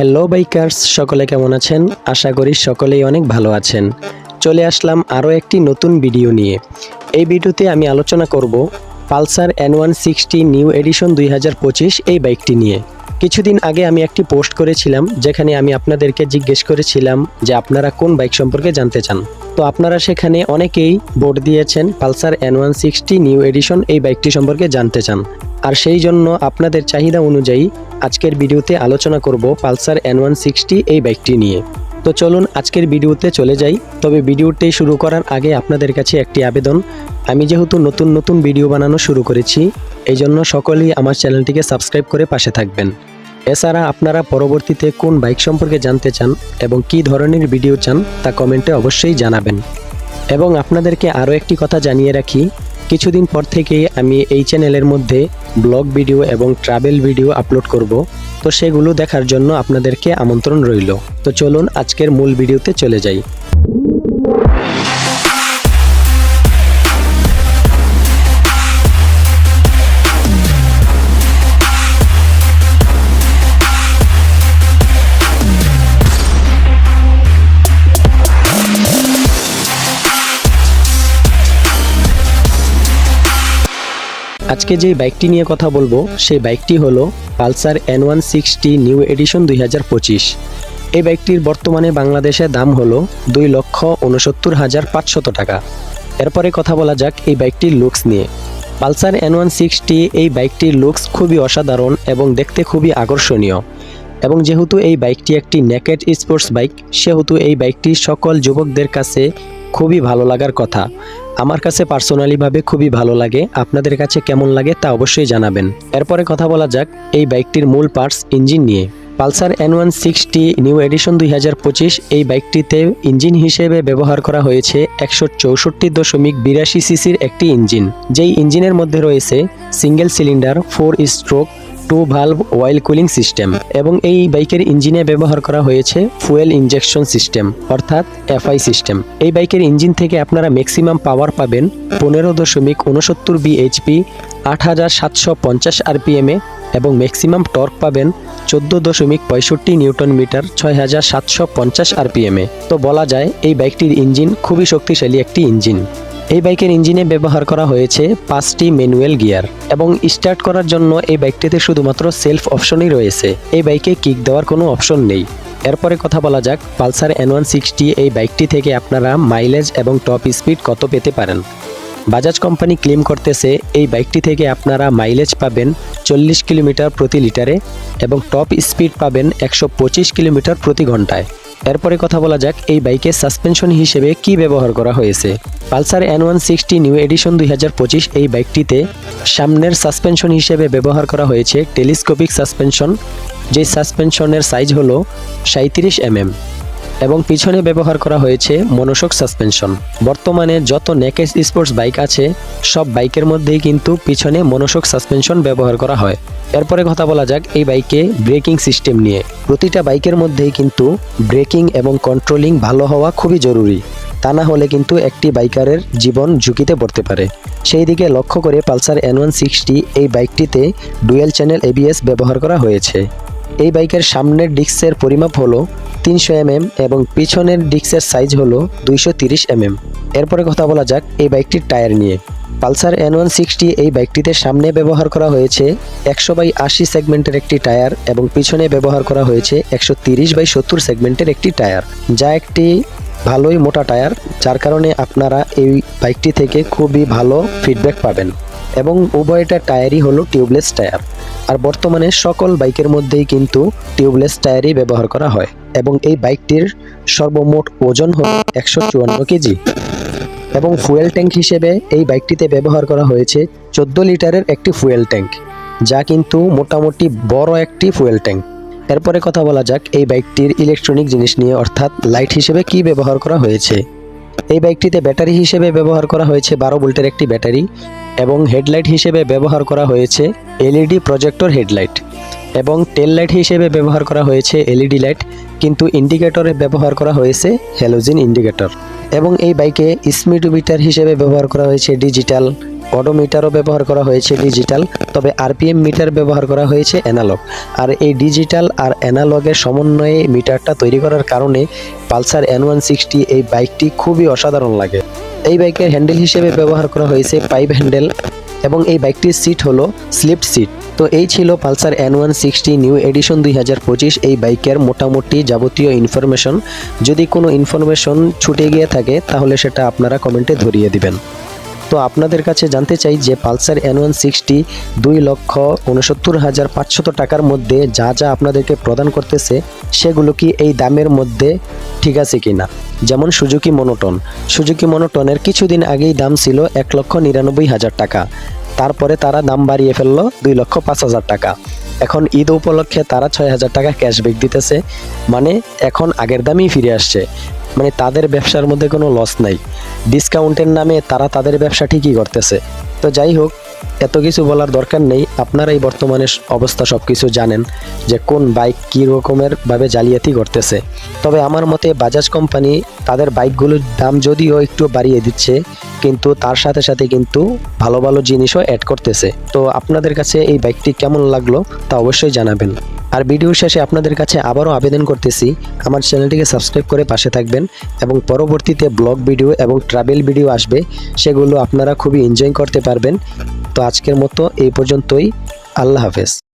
Hello bikers সকলে কেমন আছেন? আশা করি সকলেই অনেক ভালো আছেন। চলে আসলাম আরও একটি নতুন ভিডিও নিয়ে। এই ভিডিওতে আমি আলোচনা করব Pulsar N one sixty new edition দুই হাজার পঁচিশ এই বাইকটি নিয়ে। কিছুদিন আগে আমি একটি পোস্ট করেছিলাম, যেখানে আমি আপনাদেরকে জিজ্ঞেস করেছিলাম যে আপনারা কোন বাইক সম্পর্কে জানতে চান। তো আপনারা সেখানে অনেকেই ভোট দিয়েছেন Pulsar N one sixty new edition এই বাইকটি সম্পর্কে জানতে চান। আর সেই জন্য আপনাদের চাহিদা অনুযায়ী আজকের ভিডিওতে আলোচনা করব পালসার এন ওয়ান সিক্সটি এই বাইকটি নিয়ে। তো চলুন আজকের ভিডিওতে চলে যাই। তবে ভিডিওটি শুরু করার আগে আপনাদের কাছে একটি আবেদন। আমি যেহেতু নতুন নতুন ভিডিও বানানো শুরু করেছি এই জন্য সকলেই আমার চ্যানেলটিকে সাবস্ক্রাইব করে পাশে থাকবেন। এছাড়া আপনারা পরবর্তীতে কোন বাইক সম্পর্কে জানতে চান এবং কী ধরনের ভিডিও চান তা কমেন্টে অবশ্যই জানাবেন। এবং আপনাদেরকে আরও একটি কথা জানিয়ে রাখি, কিছুদিন পর থেকেই আমি এই চ্যানেলের মধ্যে ব্লগ ভিডিও এবং ট্রাভেল ভিডিও আপলোড করব। তো সেগুলো দেখার জন্য আপনাদেরকে আমন্ত্রণ রইল। তো চলুন আজকের মূল ভিডিওতে চলে যাই। আজকে যে বাইকটি নিয়ে কথা বলব, সেই বাইকটি হলো Pulsar N one sixty new edition দুই হাজার পঁচিশ। এই বাইকটির বর্তমানে বাংলাদেশে দাম হলো দুই লক্ষ উনসত্তর হাজার পাঁচশত টাকা। এরপরে কথা বলা যাক এই বাইকটির লুকস নিয়ে। পালসার এন ওয়ান সিক্সটি এই বাইকটির লুকস খুবই অসাধারণ এবং দেখতে খুবই আকর্ষণীয়। এবং যেহেতু এই বাইকটি একটি নেকেড স্পোর্টস বাইক সেহেতু এই বাইকটি সকল যুবকদের কাছে খুবই ভালো লাগার কথা। আমার কাছে পার্সোনালিভাবে খুবই ভালো লাগে, আপনাদের কাছে কেমন লাগে তা অবশ্যই জানাবেন। এরপরে কথা বলা যাক এই বাইকটির মূল পার্টস, ইঞ্জিন নিয়ে। Pulsar N one sixty new edition দুই হাজার পঁচিশ এই বাইকটিতে ইঞ্জিন হিসেবে ব্যবহার করা হয়েছে একশো চৌষট্টি দশমিক বিরাশি সিসির একটি ইঞ্জিন। যেই ইঞ্জিনের মধ্যে রয়েছে single cylinder four stroke two valve oil cooling system এবং এই বাইকের ইঞ্জিনে ব্যবহার করা হয়েছে ফুয়েল ইনজেকশন সিস্টেম অর্থাৎ এফআই সিস্টেম এই বাইকের ইঞ্জিন থেকে আপনারা ম্যাক্সিমাম পাওয়ার পাবেন পনেরো দশমিক উনসত্তর বিএইচপি আট হাজার সাতশো পঞ্চাশ আরপিএমে এবং ম্যাক্সিমাম টর্ক পাবেন চোদ্দ দশমিক পঁয়ষট্টি নিউটন মিটার, ছয় হাজার সাতশো পঞ্চাশ আরপিএমে তো বলা যায়, এই বাইকটির ইঞ্জিন খুবই শক্তিশালী একটি ইঞ্জিন। এই বাইকের ইঞ্জিনে ব্যবহার করা হয়েছে পাঁচটি ম্যানুয়াল গিয়ার এবং স্টার্ট করার জন্য এই বাইকটিতে শুধুমাত্র সেলফ অপশনই রয়েছে। এই বাইকে কিক দেওয়ার কোনো অপশন নেই। এরপরে কথা বলা যাক, পালসার এন ওয়ান সিক্সটি এই বাইকটি থেকে আপনারা মাইলেজ এবং টপ স্পিড কত পেতে পারেন। বাজাজ কোম্পানি ক্লেম করতেছে, এই বাইকটি থেকে আপনারা মাইলেজ পাবেন চল্লিশ কিলোমিটার প্রতি লিটারে এবং টপ স্পিড পাবেন একশো পঁচিশ কিলোমিটার প্রতি ঘন্টায়। এরপরে কথা বলা যাক এই বাইকের সাসপেনশন হিসেবে কি ব্যবহার করা হয়েছে। Pulsar N one sixty new edition দুই হাজার পঁচিশ এই বাইকটিতে সামনের সাসপেনশন হিসেবে ব্যবহার করা হয়েছে টেলিস্কোপিক সাসপেনশন, যে সাসপেনশনের সাইজ হলো সাঁত্রিশ এমএম। এবং পিছনে ব্যবহার করা হয়েছে মনোশক সাসপেনশন। বর্তমানে যত নেকেজ স্পোর্টস বাইক আছে, সব বাইকের মধ্যেই কিন্তু পিছনে মনোশক সাসপেনশন ব্যবহার করা হয়। এরপরে কথা বলা যাক এই বাইকে ব্রেকিং সিস্টেম নিয়ে। প্রতিটা বাইকের মধ্যেই কিন্তু ব্রেকিং এবং কন্ট্রোলিং ভালো হওয়া খুবই জরুরি। তা না হলে কিন্তু একটি বাইকারের জীবন ঝুঁকিতে পড়তে পারে। সেই দিকে লক্ষ্য করে পালসার এন ওয়ান সিক্সটি এই বাইকটিতে ডুয়েল চ্যানেল এবিএস ব্যবহার করা হয়েছে। এই বাইকের সামনের ডিস্কের পরিমাপ হলো তিনশো এমএম এবং পিছনের ডিস্কের সাইজ হলো দুইশো তিরিশ এমএম। এরপরে কথা বলা যাক এই বাইকটির টায়ার নিয়ে। পালসার এন ওয়ান সিক্সটি এই বাইকটিতে সামনে ব্যবহার করা হয়েছে একশো বাই আশি সেগমেন্টের একটি টায়ার এবং পিছনে ব্যবহার করা হয়েছে একশো তিরিশ বাই সত্তর সেগমেন্টের একটি টায়ার, যা একটি ভালোই মোটা টায়ার, যার কারণে আপনারা এই বাইকটি থেকে খুবই ভালো ফিডব্যাক পাবেন। এবং উভয়টা টায়ারই হলো টিউবলেস টায়ার। আর বর্তমানে সকল বাইকের মধ্যেই কিন্তু টিউবলেস টায়ারই ব্যবহার করা হয় এবং এই বাইকটির সর্বমোট ওজন হল একশো চুয়ান্ন কেজি। এবং ফুয়েল ট্যাঙ্ক হিসেবে এই বাইকটিতে ব্যবহার করা হয়েছে চোদ্দ লিটারের একটি ফুয়েল ট্যাঙ্ক, যা কিন্তু মোটামুটি বড় একটি ফুয়েল ট্যাঙ্ক। এরপরে কথা বলা যাক এই বাইকটির ইলেকট্রনিক জিনিস নিয়ে, অর্থাৎ লাইট হিসেবে কি ব্যবহার করা হয়েছে। এই বাইকটিতে ব্যাটারি হিসেবে ব্যবহার করা হয়েছে বারো ভোল্টের একটি ব্যাটারি এবং হেডলাইট হিসেবে ব্যবহার করা হয়েছে L E D projector headlight এবং টেল লাইট হিসেবে ব্যবহার করা হয়েছে এলইডি লাইট, কিন্তু ইন্ডিকেটরে ব্যবহার করা হয়েছে হ্যালোজিন ইন্ডিকেটর। এবং এই বাইকে স্মিডোমিটার হিসেবে ব্যবহার করা হয়েছে ডিজিটাল অডোমিটারও ব্যবহার করা হয়েছে ডিজিটাল, তবে আরপিএম মিটার ব্যবহার করা হয়েছে অ্যানালগ। আর এই ডিজিটাল আর অ্যানালগের সমন্বয়ে মিটারটা তৈরি করার কারণে পালসার এন ওয়ান সিক্সটি এই বাইকটি খুবই অসাধারণ লাগে। এই বাইকের হ্যান্ডেল হিসেবে ব্যবহার করা হয়েছে পাইপ হ্যান্ডেল এবং এই বাইকটির সিট হলো স্লিপ সিট। তো এই ছিল Pulsar N one sixty new edition দুই হাজার পঁচিশ এই বাইকের মোটামুটি যাবতীয় ইনফরমেশন। যদি কোনো ইনফরমেশন ছুটে গিয়ে থাকে তাহলে সেটা আপনারা কমেন্টে ধরিয়ে দিবেন। তো আপনাদের কাছে জানতে চাই যে পালসার এন ওয়ান সিক্সটি দুই লক্ষ উনসত্তর হাজার পাঁচশত টাকার মধ্যে যা যা আপনাদেরকে প্রদান করতেছে, সেগুলো কি এই দামের মধ্যে ঠিক আছে কি না যেমন সুজুকি মনোটন। সুজুকি মনোটনের কিছুদিন আগেই দাম ছিল এক লক্ষ নিরানব্বই হাজার টাকা। তারপরে তারা দাম বাড়িয়ে ফেলল দুই লক্ষ পাঁচ হাজার টাকা। এখন ঈদ উপলক্ষে তারা ছয় হাজার টাকা ক্যাশব্যাক দিতেছে। মানে এখন আগের দামেই ফিরে আসছে। মানে তাদের ব্যবসার মধ্যে কোনো লস নাই। ডিসকাউন্টের নামে তারা তাদের ব্যবসা ঠিকই করতেছে। তো যাই হোক, এত কিছু বলার দরকার নেই। আপনারাই বর্তমানে অবস্থা সব কিছু জানেন যে কোন বাইক কী রকমের ভাবে জালিয়াতি করতেছে। তবে আমার মতে বাজাজ কোম্পানি তাদের বাইকগুলোর দাম যদিও একটু বাড়িয়ে দিচ্ছে, কিন্তু তার সাথে সাথে কিন্তু ভালো ভালো জিনিসও অ্যাড করতেছে। তো আপনাদের কাছে এই বাইকটি কেমন লাগল তা অবশ্যই জানাবেন। আর ভিডিও শেষে আপনাদের কাছে আবারও আবেদন করতেছি, আমার চ্যানেলটিকে সাবস্ক্রাইব করে পাশে থাকবেন এবং পরবর্তীতে ব্লগ ভিডিও এবং ট্রাভেল ভিডিও আসবে, সেগুলো আপনারা খুবই এনজয় করতে পারবেন। তো আজকের মতো এই পর্যন্তই, আল্লাহ হাফেজ।